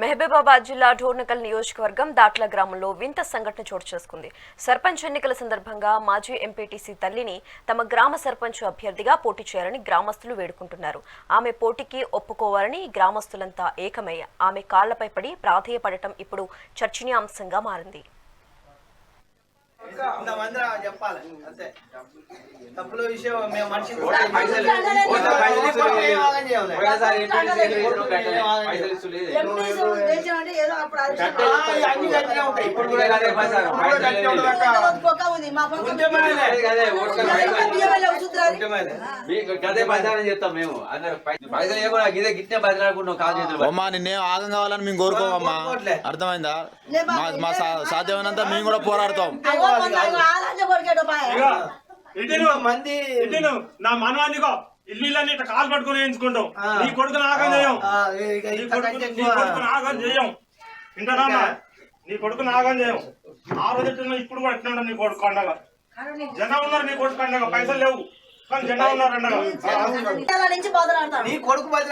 మెహబూబాబాద్ జిల్లా ఢోర్నకల్ నియోజకవర్గం దాట్ల గ్రామంలో వింత సంఘటన చోటు చేసుకుంది. సర్పంచ్ ఎన్నికల సందర్భంగా మాజీ ఎంపీటీసీ తల్లిని తమ గ్రామ సర్పంచ్ అభ్యర్థిగా పోటీ చేయాలని గ్రామస్తులు వేడుకుంటున్నారు. ఆమె పోటీకి ఒప్పుకోవాలని గ్రామస్తులంతా ఏకమయ్య ఆమె కాళ్ళపై పడి ప్రాధేయపడటం ఇప్పుడు చర్చనీయాంశంగా మారింది. చెప్పాలి. అంతే. తప్పుల విషయం మేము మనిషి ఇప్పుడు కూడా మీకు గదే చేస్తాం మేము. అందరు గిట్టే బదిలాడుకుంటాం కాలు చేతులు పట్టుకొని. అమ్మా నిన్నేం ఆగం కావాలని మేము కోరుకోమమ్మా. అర్థమైందా? మా సాధ్యమైనంత మేము కూడా పోరాడతాం. మంది నా మనవాదిగో ఇల్లు ఇట్లా కాలు పట్టుకుని వేయించుకుంటాం. నీ కొడుకుని ఆగం చేయం. నీ. కొడుకుని ఆగం చేయం. వింటానా నీ కొడుకుని ఆగం చేయం. ఆ రోజు ఇప్పుడు కూడా ఎట్లా నీ కొడుకు అండగా జనం ఉన్నారు నీ కొడుకు అండగా పైసలు లేవు. బదులాడతాడు నీ కొడుకు బదిలీ